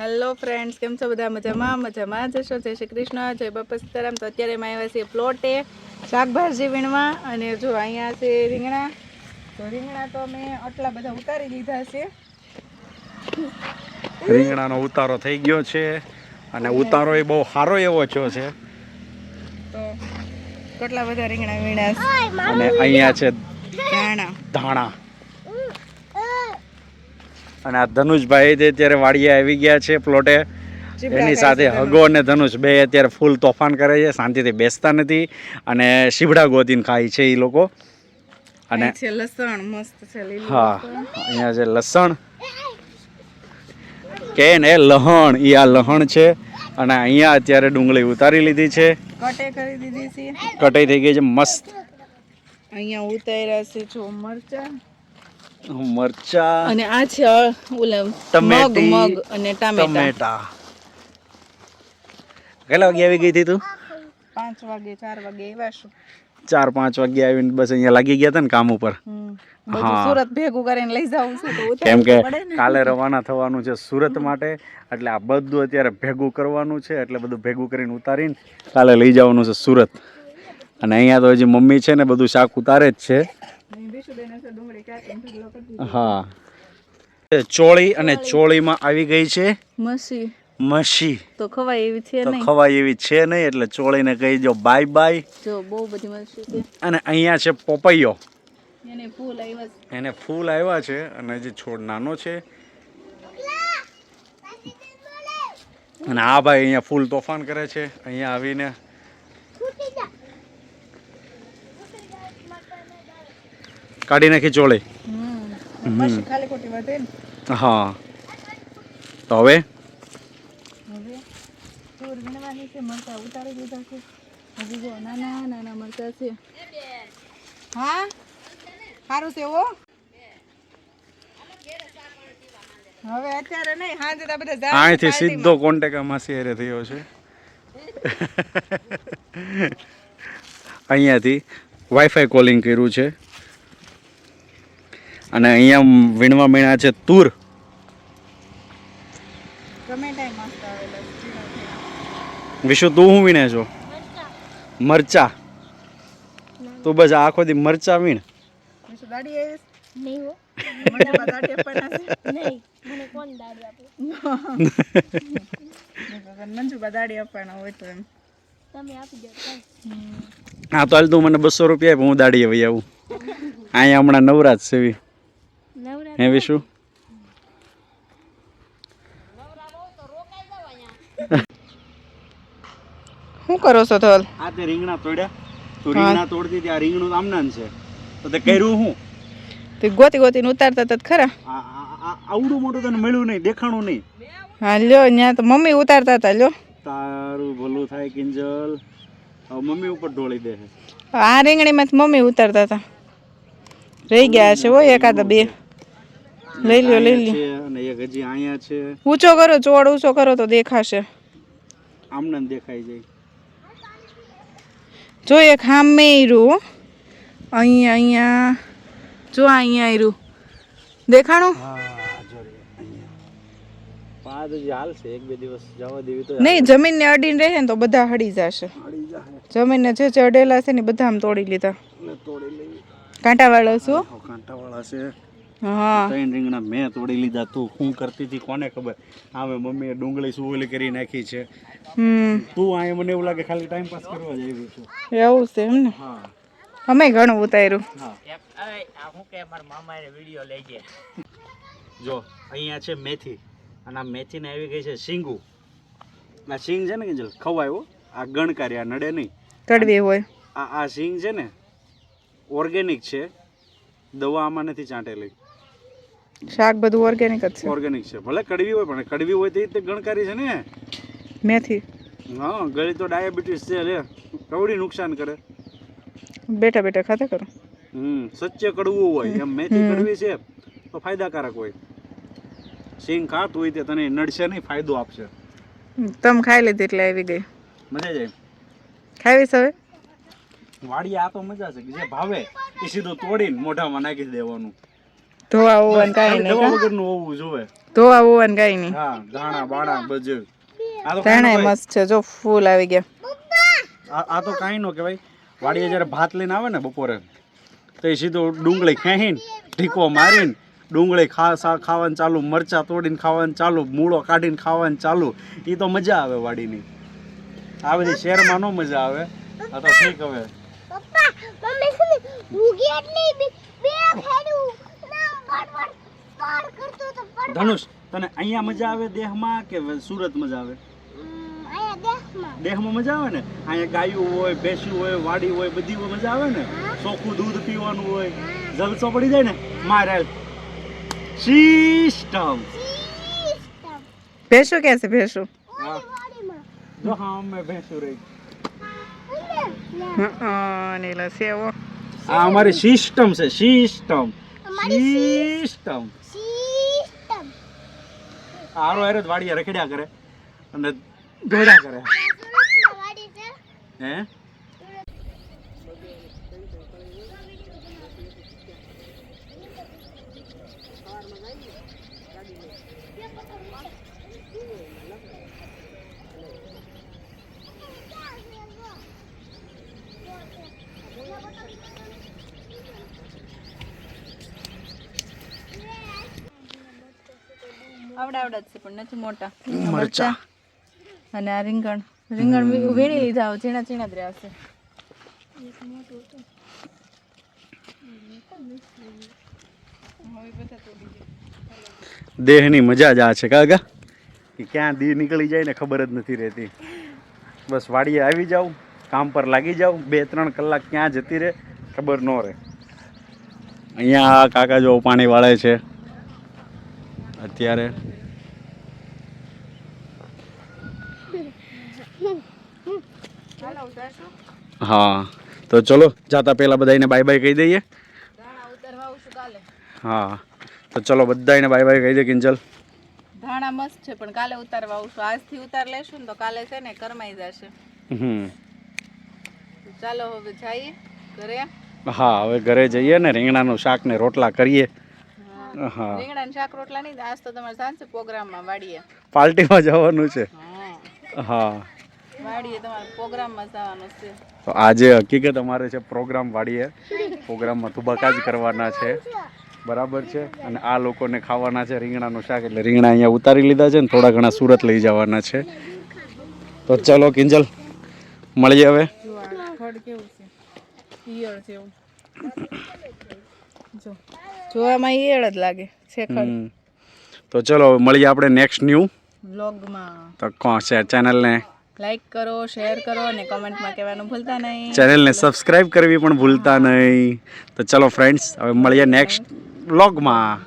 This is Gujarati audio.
હેલો ફ્રેન્ડ્સ કેમ છો બધા? મજામાં? મજામાં. જશો જય શ્રી કૃષ્ણ. જય બાપા સીતારામ. તો અત્યારે અમે આવ્યા છીએ પ્લોટે શાકભાજી વીણવા. અને જો અહીંયા છે રીંગણા. તો રીંગણા તો અમે આટલા બધા ઉતારી લીધા છે. રીંગણાનો ઉતારો થઈ ગયો છે અને ઉતારો એ બહુ સારો એવો થયો છે. તો કેટલા બધા રીંગણા વીણ્યા છે? અને અહીંયા છે ધાણા. ધાણા. અને આ ધનુષભાઈ તે અત્યારે વાડીએ આવી ગયા છે પ્લોટે એની સાથે હગો અને ધનુષ બે અત્યારે ફૂલ તોફાન કરે છે શાંતિથી બેસતા નથી અને શીબડા ગોતીને ખાય છે એ લોકો. અને લસણ મસ્ત છે હા અહીંયા છે લસણ કે ને લહણ એ આ લહણ છે. અને અહીંયા અત્યારે ડુંગળી ઉતારી લીધી છે. કટે કરી દીધી છે. કટાઈ થઈ ગઈ છે મસ્ત. અહીંયા ઉતાર્યા છે જો મરચા. મરચા અને આ છે ઓલા મગ મગ અને ટામેટા. ટામેટા. કેટલા વાગે આવી ગઈ હતી તું? પાંચ વાગે ચાર વાગે આવ્યા છું. ચાર પાંચ વાગે આવીને બસ અહીંયા લાગી ગયા હતા ને કામ ઉપર. હા. સુરત ભેગું કરીને લઈ જવું છે કેમ કે કાલે રવાના થવાનું છે સુરત માટે એટલે આ બધું અત્યારે ભેગું કરવાનું છે એટલે બધું ભેગું કરીને ઉતારીને કાલે લઈ જવાનું છે સુરત. અને અહીંયા તો હજી મમ્મી છે ને બધું શાક ઉતારે જ છે. હા. ચોળી અને ચોળીમાં આવી ગઈ છે? મસી. મસી. તો ખવાય એવી છે નહીં. ખવાય એવી છે નહીં એટલે ચોળીને કહી દો બાય બાય જો બહુ બધી મસી છે. અને અહીંયા છે પોપૈયો. એને ફૂલ આવ્યા છે. એને ફૂલ આવ્યા છે અને જે છોડ નાનો છે. અને આ ભાઈ અહીંયા ફૂલ તોફાન કરે છે. અહીંયા આવીને કાઢી નાખી ચોળી હમ મસી ખાલી ખોટી વધે ને હા તો હવે હવે ચોર વીણવાની છે મરચા ઉતારી દીધા છે હજી જો નાના નાના મરચા છે હા સારું છે એવો હવે અત્યારે ચોળે. હા. તો હવે? અહીંથી સીધો કોન્ટેક માસી હારે થયો છે. અહીંયાથી વાઈફાઈ કોલિંગ કર્યું છે. અને અહીંયા વીણવા મીણા છે તુર. વિશુ તું શું વીણે છો? મરચા. તું બસ આખો દી મરચા વીણ. હો. મને બા દાઢી આપવાના છે. નહીં મને કોણ દાડી આપે? મેં તો હાલ તું મને બસો રૂપિયા હું દાડી આવી આવું. અહીંયા હમણાં નવરાત સેવી હે વિશુ? શું કરો છો તલ આ તે રીંગણા તોડ્યા. તો. રીંગણા તોડતી ત્યાં આ રીંગણું આમનાન છે. તો તે કર્યું હું? તે ગોતી ગોતીને ઉતારતા તત ખરા. આ આ- આ આવડું મોટું તને મળ્યું નહીં દેખાણું નહીં. હા લ્યો ન્યા તો મમ્મી ઉતારતા હતા લ્યો. તારું ભલું થાય કિંજલ. હવે મમ્મી ઉપર ઢોળી દે આ આ રીંગણીમાંથી મમ્મી ઉતારતા હતા રહી ગયા છે હોય એકાદા બે. લઈ લ્યો લઈ લ્યો. અને એક હજી અહીંયા છે. ઊંચો કરો ચોડ ઊંચો કરો તો દેખાશે. આમને દેખાઈ જાય. જો એક હામે રહ્યું અહીંયા અહીંયા. જો અહીંયા આયરું દેખાણું? હા જો અહીંયા. પાંચ હજી હાલશે એક બે દિવસ જવા દેવી તો નહીં જમીનને અડીને રહે ને તો બધા હળી જશે. જમીનને જે ચડેલા છે ને બધા આમ તોડી લીધા. કાંટાવાળો છું. કાંટાવાળા છે. હા ત્રણ રીંગણા મેં તોડી લીધા. તું શું કરતી હતી કોને ખબર? હવે મમ્મીએ ડુંગળી સુવલી કરી નાખી છે. હમ. તું અહીંયા મને એવું લાગે ખાલી ટાઈમ પાસ કરવા જ આવી છું. એવું છે એમ ને? હા. અમે ઘણું ઉતાર્યું. ગયા? જો અહીંયા છે મેથી. અને આ મેથીને આવી ગઈ છે શીંગુ. આ શીંગ છે ને કે ખવાય આ ગણકારી આ નડે નહીં. કડવી હોય. આ આ શીંગ છે ને ઓર્ગેનિક છે. દવા આમાં નથી ચાંટેલી. શાક બધું ઓર્ગેનિક જ છે. ઓર્ગેનિક છે. ભલે કડવી હોય પણ કડવી હોય તે રીતે ગણકારી છે ને? મેથી. હા ગળી તો ડાયાબિટીસ છે લે. કવડી નુકસાન કરે. બેઠા બેઠા ખાતા કરો. હમ સચ્ચે કડવું હોય. એમ મેથી કડવી છે તો ફાયદાકારક હોય. સિંગ ખાતું હોય તે તને નડશે નહીં ફાયદો આપશે. તમ ખાઈ લીધી એટલે આવી ગઈ. મજા જાય. ખાવીશ હવે? વાડી આ તો મજા છે કે જે ભાવે એ સીધું તોડીને મોઢામાં નાખી દેવાનું. ધોવા ઓવન કાંઈ ખાલી દવા નહીં વગરનું હોવું જોવે. ધોવા ઓવન કાંઈ નહીં. હા ધાણા બાણા બજે આ ધાણા કાંઈ નો મસ્ત છે જો ફૂલ આવી ગયા. આ આ તો કાંઈ નો કહેવાય. વાડીએ જ્યારે ભાત લઈને આવે ને બપોરે તો એ સીધો ડુંગળી ખેંચીને ઢીકો મારીને ડુંગળી ખા ખાવાનું ચાલુ મરચા તોડીને ખાવાનું ચાલુ મૂળો કાઢીને ખાવાનું ચાલુ. એ તો મજા આવે વાડીની. આ બધી શહેરમાં નો મજા આવે. આ તો ઠીક હવે. પપ્પા મમ્મી ને ભૂગી એટલી બે બે ફેરું ના બડબડ પાર કરતો તો પણ ધનુષ તને અહીંયા મજા આવે દેહમાં કે સુરત મજા આવે? દેહમાં. મજા આવે ને? અહીંયા ગાયું હોય ભેંસું હોય વાડી હોય બધી મજા આવે ને? ચોખ્ખું દૂધ પીવાનું હોય. જલસો પડી જાય ને? મારે સિસ્ટમ સિસ્ટમ ભેંસું કે છે ભેંસું? વાડીમાં. જો હા અમે ભેંસું રહી. હં, નીલા સેવો આ અમારી સિસ્ટમ છે સિસ્ટમ સિસ્ટમ આરો હારે વાડીએ રખડ્યા કરે અને દોડ્યા કરે. હે? વાડી આવડા આવડા જ છે પણ નથી મોટા. મરચા. અને આ રીંગણ. રીંગણ વીણી લીધા ઝીણા ઝીણા જ રહ્યા છે દેહની મજા જ આ છે કાકા? કે ક્યાં દી નીકળી જાય ને ખબર જ નથી રહેતી. બસ વાડીએ આવી જાવ કામ પર લાગી જાવ બે ત્રણ કલાક ક્યાં જતી રહે ખબર ન રહે. અહીંયા આ કાકા જો પાણી વાળે છે. અત્યારે? હા. તો ચલો જાતા પહેલાં બધાને બાય બાય કહી દઈએ. હા. તો ચલો બધાને બાય બાય કહી દે કિંજલ. ધાણા મસ્ત છે પણ કાલે ઉતારવા આવશું. આજથી ઉતાર લેશું ને તો કાલે છે ને કરમાઈ જશે. હમ. ચાલો હવે જઈએ ઘરે. હા હવે ઘરે જઈએ ને રીંગણાનું શાક ને રોટલા કરીએ. હા. રીંગણા શાક રોટલા નહીં આજ તો તમારે સાંજે પ્રોગ્રામમાં વાડીએ. પાર્ટીમાં જવાનું છે. હા. હા. વાડીએ તમારે પ્રોગ્રામમાં જવાનું છે. તો આજે હકીકત અમારે છે પ્રોગ્રામ વાળીએ પ્રોગ્રામમાં તુબાકા જ કરવાના છે. બરાબર છે? અને આ લોકોને ખાવાના છે રીંગણાનું શાક. એટલે રીંગણા અહીંયા ઉતારી લીધા છે ને થોડા ઘણા સુરત લઈ જવાના છે. તો ચલો કિંજલ મળીએ હવે. કેવું છે? જો. જોવામાં ઈયળ જ લાગે છે તો ચલો મળીએ આપણે નેક્સ્ટ ન્યૂ વ્લોગમાં તો કોણ છે? ચેનલને લાઈક કરો શેર કરો અને કમેન્ટમાં કહેવાનું ભૂલતા નહીં. ચેનલને સબસ્ક્રાઇબ કરવી પણ ભૂલતા નહીં. તો ચલો ફ્રેન્ડ્સ હવે મળીએ નેક્સ્ટ વ્લોગમાં